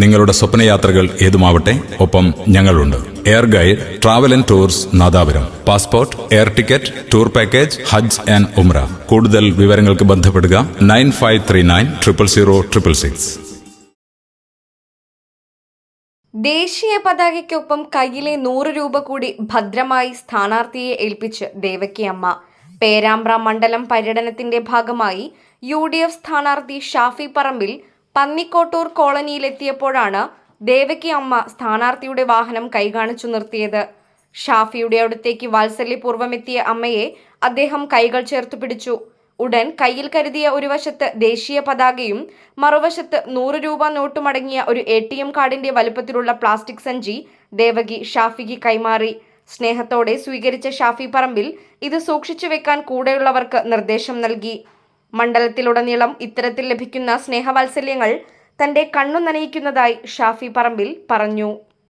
നിങ്ങളുടെ സ്വപ്നയാത്രകൾ ഏതുമാവട്ടെ ഒപ്പം ഞങ്ങളുണ്ട്. Air guide travel and tours Nadapuram. Passport air ticket tour package Hajj and Umrah കൂടുതൽ വിവരങ്ങൾക്ക് ബന്ധപ്പെടുക nine five three nine triple zero triple six. ദേശീയ പതാകയ്ക്കൊപ്പം കയ്യിലെ നൂറ് രൂപ കൂടി ഭദ്രമായി സ്ഥാനാർത്ഥിയെ ഏൽപ്പിച്ച് ദേവക്കി അമ്മ പേരാമ്പ്ര മണ്ഡലം പര്യടനത്തിന്റെ ഭാഗമായി യു ഡി എഫ് സ്ഥാനാർത്ഥി ഷാഫി പറമ്പിൽ പന്നിക്കോട്ടൂർ കോളനിയിലെത്തിയപ്പോഴാണ് ദേവകി അമ്മ സ്ഥാനാർത്ഥിയുടെ വാഹനം കൈകാണിച്ചു നിർത്തിയത്. ഷാഫിയുടെ അടുത്തേക്ക് വാത്സല്യപൂർവം എത്തിയ അമ്മയെ അദ്ദേഹം കൈകൾ ചേർത്ത് പിടിച്ചു. ഉടൻ കയ്യിൽ കരുതിയ ഒരു വശത്ത് ദേശീയ പതാകയും മറുവശത്ത് നൂറ് രൂപ നോട്ടുമടങ്ങിയ ഒരു എ ടി എം കാർഡിന്റെ വലുപ്പത്തിലുള്ള പ്ലാസ്റ്റിക് സഞ്ചി ദേവകി ഷാഫിക്ക് കൈമാറി. സ്നേഹത്തോടെ സ്വീകരിച്ച ഷാഫി പറമ്പിൽ ഇത് സൂക്ഷിച്ചു വെക്കാൻ കൂടെയുള്ളവർക്ക് നിർദ്ദേശം നൽകി. മണ്ഡലത്തിലുടനീളം ഇത്തരത്തിൽ ലഭിക്കുന്ന സ്നേഹവാത്സല്യങ്ങൾ തന്റെ കണ്ണു നനയിക്കുന്നതായി ഷാഫി പറമ്പിൽ പറഞ്ഞു.